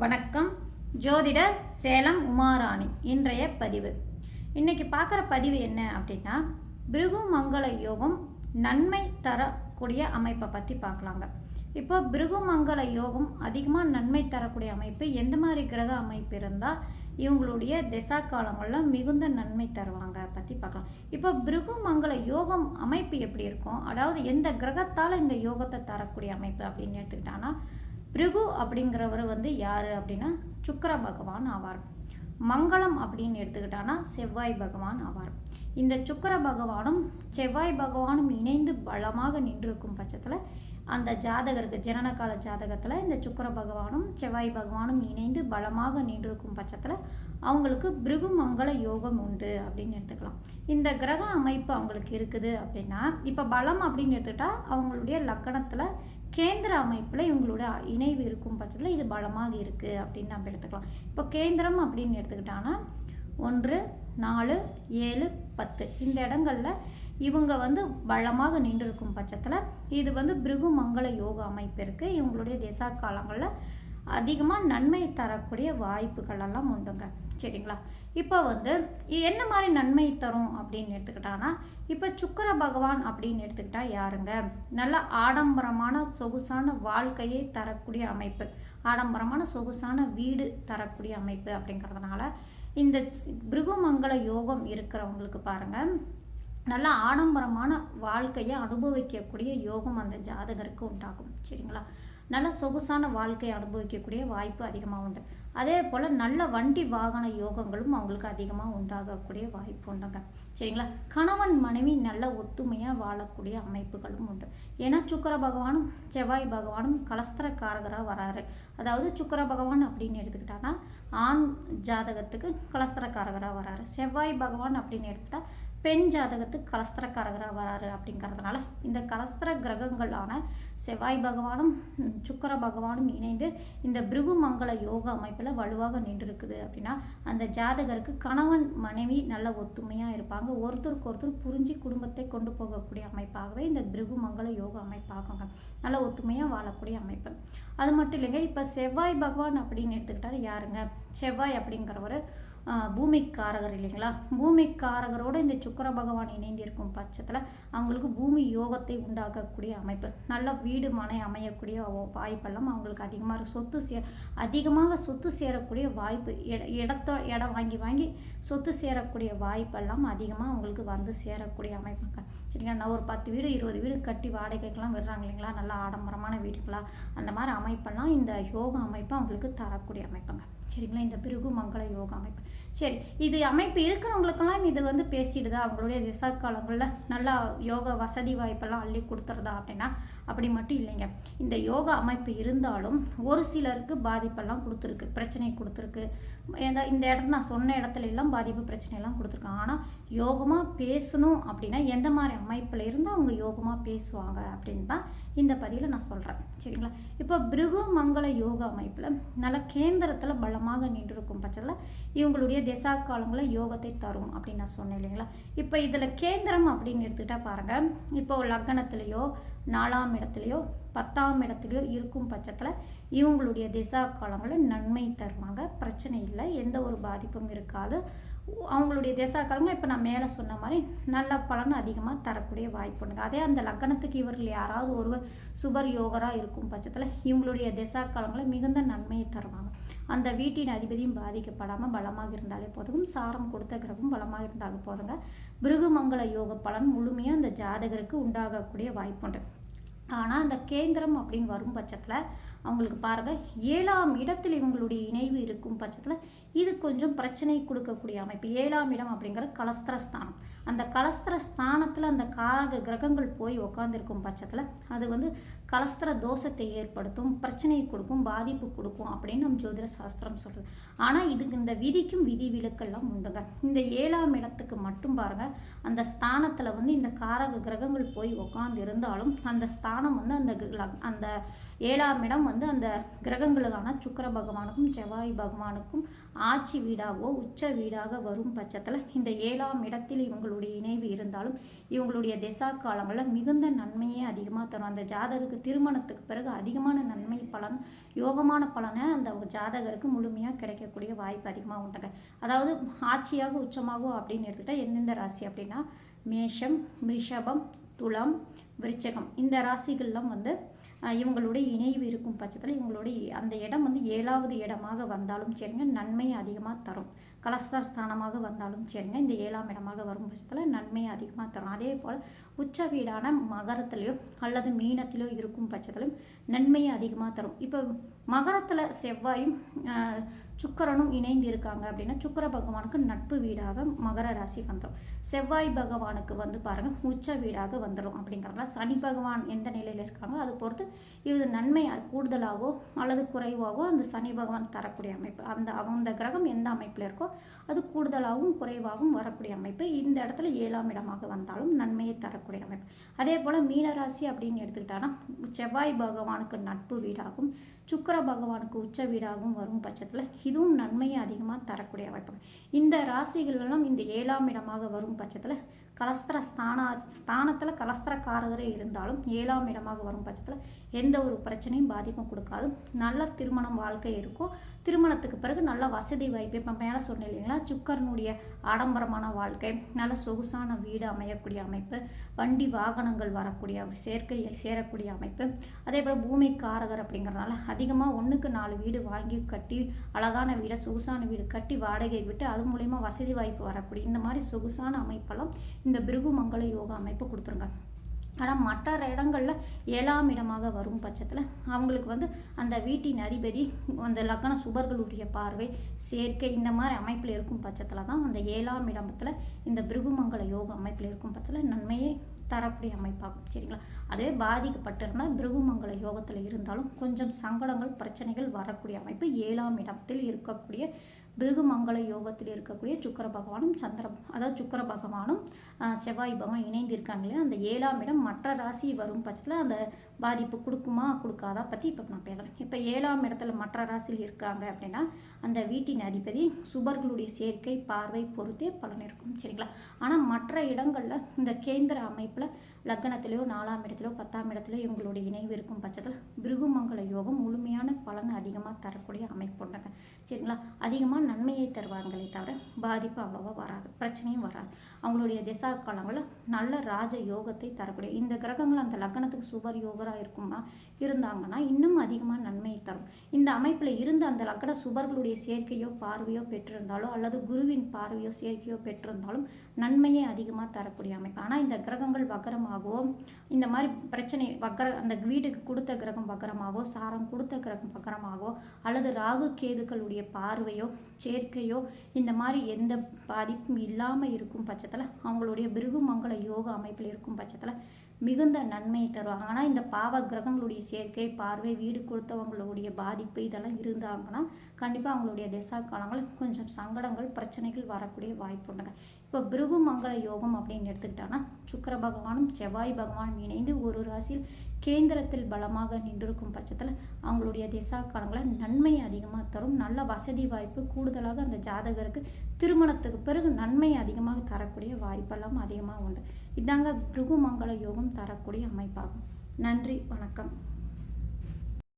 வணக்கம். ஜோதிடர் சேலம் உமாராணி இன்றைய பதிவு. இன்னைக்கு பார்க்குற பதிவு என்ன அப்படின்னா பிருகு மங்கள யோகம் நன்மை தரக்கூடிய அமைப்பை பற்றி பார்க்கலாங்க. இப்போ பிருகு மங்கள யோகம் அதிகமாக நன்மை தரக்கூடிய அமைப்பு எந்த மாதிரி கிரக அமைப்பு இருந்தால் இவங்களுடைய திசா காலங்களில் மிகுந்த நன்மை தருவாங்க பற்றி பார்க்கலாம். இப்போ பிருகு மங்கள யோகம் அமைப்பு எப்படி இருக்கும்? அதாவது எந்த கிரகத்தால் இந்த யோகத்தை தரக்கூடிய அமைப்பு அப்படின்னு எடுத்துக்கிட்டாங்கன்னா பிருகு அப்படிங்கிறவர் வந்து யார் அப்படின்னா சுக்கிர பகவான் ஆவார். மங்களம் அப்படின்னு எடுத்துக்கிட்டான்னா செவ்வாய் பகவான் ஆவார். இந்த சுக்கிர பகவானும் செவ்வாய் பகவானும் இணைந்து பலமாக நின்றிருக்கும் பட்சத்தில் அந்த ஜாதகருக்கு ஜனனகால ஜாதகத்தில் இந்த சுக்கிர பகவானும் செவ்வாய் பகவானும் இணைந்து பலமாக நின்றிருக்கும் பட்சத்தில் அவங்களுக்கு பிருகு மங்கள யோகம் உண்டு அப்படின்னு எடுத்துக்கலாம். இந்த கிரக அமைப்பு அவங்களுக்கு இருக்குது அப்படின்னா இப்போ பலம் அப்படின்னு எடுத்துக்கிட்டால் அவங்களுடைய லக்கணத்தில் கேந்திர அமைப்பில் இவங்களோட இணைவு இருக்கும் பட்சத்தில் இது பலமாக இருக்குது அப்படின்னு நம்ம எடுத்துக்கலாம். இப்போ கேந்திரம் அப்படின்னு எடுத்துக்கிட்டாங்கன்னா ஒன்று நாலு ஏழு பத்து. இந்த இடங்களில் இவங்க வந்து பலமாக நின்றிருக்கும் பட்சத்தில் இது வந்து பிருகு மங்கள யோக அமைப்பு இருக்குது இவங்களுடைய திசா காலங்களில் அதிகமாக நன்மை தரக்கூடிய வாய்ப்புகளெல்லாம் உண்டுங்க. சரிங்களா? இப்போ வந்து என்ன மாதிரி நன்மை தரும் அப்படின்னு எடுத்துக்கிட்டான்னா இப்போ சுக்கர பகவான் அப்படின்னு எடுத்துக்கிட்டா யாருங்க? நல்ல ஆடம்பரமான சொகுசான வாழ்க்கையை தரக்கூடிய அமைப்பு. ஆடம்பரமான சொகுசான வீடு தரக்கூடிய அமைப்பு அப்படிங்கிறதுனால இந்த பிருகுமங்கள யோகம் இருக்கிறவங்களுக்கு பாருங்கள் நல்ல ஆடம்பரமான வாழ்க்கையை அனுபவிக்கக்கூடிய யோகம் அந்த ஜாதகருக்கு உண்டாகும். சரிங்களா? நல்ல சொகுசான வாழ்க்கையை அனுபவிக்கக்கூடிய வாய்ப்பு அதிகமாக உண்டு. அதே போல் நல்ல வண்டி வாகன யோகங்களும் அவங்களுக்கு அதிகமாக உண்டாகக்கூடிய வாய்ப்பு உண்டுங்க. சரிங்களா? கணவன் மனைவி நல்ல ஒத்துமையாக வாழக்கூடிய அமைப்புகளும் உண்டு. ஏன்னா சுக்கர பகவானும் செவ்வாய் பகவானும் கலஸ்தரக்காரகராக வராரு. அதாவது சுக்கர பகவான் அப்படின்னு எடுத்துக்கிட்டான்னா ஆண் ஜாதகத்துக்கு கலஸ்தரக்காரகராக வராரு. செவ்வாய் பகவான் அப்படின்னு எடுத்துக்கிட்டால் பெண் ஜாதகத்துக்கு கரகராக வராரு அப்படிங்கிறதுனால இந்த கலஸ்திர கிரகங்களான செவ்வாய் பகவானும் சுக்கர பகவானும் இணைந்து இந்த பிருகு மங்கள யோக அமைப்பில் வலுவாக நின்றுருக்குது அப்படின்னா அந்த ஜாதகருக்கு கணவன் மனைவி நல்ல ஒத்துமையாக இருப்பாங்க. ஒருத்தருக்கு ஒருத்தர் புரிஞ்சு குடும்பத்தை கொண்டு போகக்கூடிய அமைப்பாகவே இந்த பிருகு மங்கள யோக அமைப்பாகுங்க. நல்ல ஒத்துமையாக வாழக்கூடிய அமைப்பு. அது மட்டும் இல்லைங்க இப்போ செவ்வாய் பகவான் அப்படின்னு எடுத்துக்கிட்டாரு யாருங்க? செவ்வாய் அப்படிங்கிறவர் பூமிக்காரகர் இல்லைங்களா? பூமிக்காரகரோடு இந்த சுக்கர பகவான் இணைந்திருக்கும் பட்சத்தில் அவங்களுக்கு பூமி யோகத்தை உண்டாக்கக்கூடிய அமைப்பு. நல்ல வீடு மனை அமையக்கூடிய வாய்ப்பெல்லாம் அவங்களுக்கு அதிகமாக சொத்து சே அதிகமாக சொத்து சேரக்கூடிய வாய்ப்பு இட இடத்தோ இடம் வாங்கி வாங்கி சொத்து சேரக்கூடிய வாய்ப்பெல்லாம் அதிகமாக அவங்களுக்கு வந்து சேரக்கூடிய அமைப்புங்க சரிங்களா? நான் ஒரு பத்து வீடு இருபது வீடு கட்டி வாடகைக்கெல்லாம் விடுறாங்க இல்லைங்களா? நல்லா ஆடம்பரமான வீடுகளாக அந்த மாதிரி அமைப்பெல்லாம் இந்த யோக அமைப்பு அவங்களுக்கு தரக்கூடிய அமைப்புங்க. சரிங்களா? இந்த பிருகு மங்கள யோகா அமைப்பு. சரி இது அமைப்பு இருக்கிறவங்களுக்கெல்லாம் இது வந்து பேசிடுதா? அவங்களுடைய திசா காலங்களில் நல்லா யோகா வசதி வாய்ப்பெல்லாம் அள்ளி கொடுத்துருதா அப்படின்னா அப்படி மட்டும் இல்லைங்க. இந்த யோகா அமைப்பு இருந்தாலும் ஒரு சிலருக்கு பாதிப்பெல்லாம் கொடுத்துருக்கு பிரச்சனை கொடுத்துருக்கு. இந்த இந்த இடத்துல நான் சொன்ன இடத்துல எல்லாம் பாதிப்பு பிரச்சனையெல்லாம் கொடுத்துருக்காங்க. ஆனால் யோகமாக பேசணும் அப்படின்னா எந்த மாதிரி அமைப்பில் இருந்தால் அவங்க யோகமாக பேசுவாங்க அப்படின்னு தான் இந்த பதிவில் நான் சொல்கிறேன் சரிங்களா? இப்போ பிருகு மங்கள யோகா அமைப்பில் நல்ல கேந்திரத்தில் பலமாக நின்றுருக்கும் பட்சத்தில் இவங்களுடைய திசா காலங்களில் யோகத்தை தரும் அப்படின்னு நான் சொன்னேன் இல்லைங்களா? இப்போ இதில் கேந்திரம் அப்படின்னு எடுத்துக்கிட்டால் பாருங்கள் இப்போ லக்னத்துலேயோ நாலாம் இடத்துலையோ பத்தாம் இடத்துலையோ இருக்கும் பட்சத்தில் இவங்களுடைய திசா காலங்களில் நன்மை தருவாங்க. பிரச்சனை இல்லை எந்த ஒரு பாதிப்பும் இருக்காது. அவங்களுடைய திசா இப்போ நான் மேலே சொன்ன மாதிரி நல்ல பலன் அதிகமாக தரக்கூடிய வாய்ப்புண்டுங்க அதே அந்த லக்னத்துக்கு இவர்கள் யாராவது ஒருவர் சுபர் யோகராக இருக்கும் பட்சத்தில் இவங்களுடைய திசாக்காலங்களில் மிகுந்த நன்மையை தருவாங்க. அந்த வீட்டின் அதிபதியும் பாதிக்கப்படாமல் பலமாக இருந்தாலே போதும். சாரம் கொடுத்த கிரகம் பலமாக இருந்தாலும் போதுங்க. பிருகுமங்கல யோக பலன் முழுமையாக அந்த ஜாதகருக்கு உண்டாகக்கூடிய வாய்ப்புண்டு ஆனால் அந்த கேந்திரம் அப்படின்னு வரும் பட்சத்தில் அவங்களுக்கு பாருங்கள் ஏழாம் இடத்தில் இவங்களுடைய இணைவு இருக்கும் பட்சத்தில் இது கொஞ்சம் பிரச்சனை கொடுக்கக்கூடிய அமைப்பு. ஏழாம் இடம் அப்படிங்கிற கலஸ்திரஸ்தானம். அந்த கலஸ்திர ஸ்தானத்தில் அந்த காரக கிரகங்கள் போய் உட்காந்துருக்கும் பட்சத்தில் அது வந்து கலஸ்திர தோஷத்தை ஏற்படுத்தும் பிரச்சனையை கொடுக்கும் பாதிப்பு கொடுக்கும் அப்படின்னு நம்ம ஜோதிட சாஸ்திரம் சொல்கிறது ஆனால் இதுக்கு இந்த விதிக்கும் விதி விலக்கெல்லாம் உண்டுங்க. இந்த ஏழாம் இடத்துக்கு மட்டும் பாருங்கள் அந்த ஸ்தானத்தில் வந்து இந்த காரக கிரகங்கள் போய் உட்காந்து இருந்தாலும் அந்த ஸ்தானம் வந்து அந்த அந்த ஏழாம் இடம் வந்து அந்த கிரகங்களுக்கான சுக்கிர பகவானுக்கும் செவ்வாய் பகவானுக்கும் ஆட்சி வீடாகவோ உச்ச வீடாக வரும் பட்சத்தில் இந்த ஏழாம் இடத்தில் இவங்களுடைய இணைவு இருந்தாலும் இவங்களுடைய திசா காலங்களில் மிகுந்த நன்மையே அதிகமாக தரும். அந்த ஜாதகருக்கு திருமணத்துக்கு பிறகு அதிகமான நன்மை பலன் யோகமான பலனை அந்த ஜாதகருக்கு முழுமையாக கிடைக்கக்கூடிய வாய்ப்பு அதிகமாக உண்டுங்க. அதாவது ஆட்சியாக உச்சமாகும் அப்படின்னு எடுத்துக்கிட்டால் எந்தெந்த ராசி அப்படின்னா மேஷம் ரிஷபம் துளம் விருச்சகம். இந்த ராசிகள்லாம் வந்து இவங்களுடைய இணைவு இருக்கும் பட்சத்தில் இவங்களுடைய அந்த இடம் வந்து ஏழாவது இடமாக வந்தாலும் சரிங்க நன்மை அதிகமாக தரும். கலஸ்தர் ஸ்தானமாக வந்தாலும் சரிங்க இந்த ஏழாம் இடமாக வரும் பட்சத்தில் நன்மை அதிகமாக தரும். அதே போல் உச்ச வீடான மகரத்திலையோ அல்லது மீனத்திலோ இருக்கும் பட்சத்திலும் நன்மையை அதிகமாக தரும். இப்போ மகரத்தில் செவ்வாயும் சுக்கரனும் இணைந்து இருக்காங்க அப்படின்னா சுக்கர பகவானுக்கு நட்பு வீடாக மகர ராசி வந்துடும் செவ்வாய் பகவானுக்கு வந்து பாருங்கள் உச்ச வீடாக வந்துடும் அப்படிங்கிறதுல சனி பகவான் எந்த நிலையில் இருக்காங்களோ அது பொறுத்து இது நன்மை கூடுதலாகவோ அல்லது குறைவாகவோ அந்த சனி பகவான் தரக்கூடிய அமைப்பு. அந்த அந்த கிரகம் எந்த அமைப்பில் இருக்கோ அது கூடுதலாகவும் குறைவாகவும் வரக்கூடிய அமைப்பு. இந்த இடத்துல ஏழாம் இடமாக வந்தாலும் நன்மையை தரக்கூடிய அமைப்பு. அதே போல் மீனராசி அப்படின்னு எடுத்துக்கிட்டான்னா செவ்வாய் பகவானுக்கு நட்பு வீடாகும் சுக்கிர பகவானுக்கு உச்ச வீடாகவும் வரும் பட்சத்தில் இதுவும் நன்மையை அதிகமாக தரக்கூடிய அமைப்பு. இந்த ராசிகள் எல்லாம் இந்த ஏழாம் இடமாக வரும் பட்சத்தில் கலஸ்திர ஸ்தான ஸ்தானத்தில் கலஸ்திரக்காரகரே இருந்தாலும் ஏழாம் இடமாக வரும் பட்சத்தில் எந்த ஒரு பிரச்சனையும் பாதிப்பும் கொடுக்காது. நல்ல திருமணம் வாழ்க்கை இருக்கும். திருமணத்துக்கு பிறகு நல்ல வசதி வாய்ப்பு. இப்போ மேலே சொன்னேன் இல்லைங்களா? சுக்கரனுடைய ஆடம்பரமான வாழ்க்கை நல்ல சொகுசான வீடு அமையக்கூடிய அமைப்பு வண்டி வாகனங்கள் வரக்கூடிய சேர்க்கை சேரக்கூடிய அமைப்பு. அதே போல் பூமி காரகர் அப்படிங்கிறனால அதிகமாக ஒன்றுக்கு நாலு வீடு வாங்கி கட்டி அழகான வீடை சொகுசான வீடு கட்டி வாடகை விட்டு அது மூலயமா வசதி வாய்ப்பு வரக்கூடிய இந்த மாதிரி சொகுசான அமைப்பெல்லாம் இந்த பிருகு மங்கள யோகா அமைப்பு கொடுத்துருங்க. ஆனால் மற்ற இடங்களில் ஏழாம் இடமாக வரும் பட்சத்தில் அவங்களுக்கு வந்து அந்த வீட்டின் அதிபதி அந்த லக்கண சுபர்களுடைய பார்வை சேர்க்கை இந்த மாதிரி அமைப்பில் இருக்கும் பட்சத்தில் தான் அந்த ஏழாம் இடத்துல இந்த பிருகுமங்கல யோக அமைப்பில் இருக்கும் பட்சத்தில் நன்மையே தரக்கூடிய அமைப்பாகும். சரிங்களா? அதே பாதிக்கப்பட்டிருந்தால் பிருகுமங்கல யோகத்தில் இருந்தாலும் கொஞ்சம் சங்கடங்கள் பிரச்சனைகள் வரக்கூடிய அமைப்பு ஏழாம் இடத்தில் இருக்கக்கூடிய பிருகுமங்கல யோகத்தில் இருக்கக்கூடிய சுக்கர பகவானும் சந்திரம் அதாவது சுக்கர பகவானும் செவ்வாய் பகவான் இணைந்து இருக்காங்க இல்லையா? அந்த ஏழாம் இடம் மற்ற ராசி வரும் பட்சத்தில் அந்த பாதிப்பு கொடுக்குமா கொடுக்காதா பற்றி இப்போ நான் பேசுகிறேன் இப்போ ஏழாம் இடத்துல மற்ற ராசியில் இருக்காங்க அப்படின்னா அந்த வீட்டின் அதிபதி சுபர்களுடைய சேர்க்கை பார்வை பொறுத்தே பலன் இருக்கும் சரிங்களா? ஆனால் மற்ற இடங்களில் இந்த கேந்திர அமைப்பில் லக்னத்திலேயோ நாலாம் இடத்துலையோ பத்தாம் இடத்துலையோ இவங்களுடைய இணைவு இருக்கும் பட்சத்தில் பிருகுமங்கல யோகம் முழுமையான பலன் அதிகமாக தரக்கூடிய அமைப்பு சரிங்களா? அதிகமாக நன்மையை தருவாங்களே தவிர பாதிப்பு அவ்வளோவா வராது பிரச்சனையும் வராது. அவங்களுடைய திசா காலங்களில் நல்ல ராஜ யோகத்தை தரக்கூடிய இந்த கிரகங்கள் அந்த லக்னத்துக்கு சுபர் யோகராக இருக்குமா இருந்தாங்கன்னா இன்னும் அதிகமாக நன்மையை தரும். இந்த அமைப்பில் இருந்து அந்த லக்ன சுபர்களுடைய சேர்க்கையோ பார்வையோ பெற்றிருந்தாலோ அல்லது குருவின் பார்வையோ சேர்க்கையோ பெற்றிருந்தாலும் நன்மையை அதிகமாக தரக்கூடிய அமைப்பு. ஆனால் இந்த கிரகங்கள் வக்கரமாகவோ இந்த மாதிரி பிரச்சனை வக்கர அந்த வீட்டுக்கு கொடுத்த கிரகம் வக்கரமாகவோ சாரம் கொடுத்த கிரகம் வக்கரமாகவோ அல்லது ராகு கேதுக்களுடைய பார்வையோ சேர்க்கையோ இந்த மாதிரி எந்த பாதிப்பும் இல்லாமல் இருக்கும் பட்சத்தில் அவங்களுடைய பிருகுமங்கல யோக அமைப்பில் இருக்கும் பட்சத்தில் மிகுந்த நன்மையை தருவாங்க. ஆனால் இந்த பாவ கிரகங்களுடைய சேர்க்கை பார்வை வீடு கொடுத்தவங்களுடைய பாதிப்பு இதெல்லாம் இருந்தாங்கன்னா கண்டிப்பாக அவங்களுடைய திசா காலங்களில் கொஞ்சம் சங்கடங்கள் பிரச்சனைகள் வரக்கூடிய வாய்ப்பு உண்டுங்க. இப்போ பிருகு மங்கள யோகம் அப்படின்னு எடுத்துக்கிட்டோன்னா சுக்கர பகவானும் செவ்வாய் பகவானும் இணைந்து ஒரு ராசியில் கேந்திரத்தில் பலமாக நின்றிருக்கும் பட்சத்தில் அவங்களுடைய திசா நன்மை அதிகமாக தரும். நல்ல வசதி வாய்ப்பு கூடுதலாக அந்த ஜாதகருக்கு திருமணத்துக்கு பிறகு நன்மை அதிகமாக தரக்கூடிய வாய்ப்பெல்லாம் அதிகமாக உண்டு. இதாங்க பிருகு மங்கள யோகம் தரக்கூடிய அமைப்பாகும். நன்றி வணக்கம்.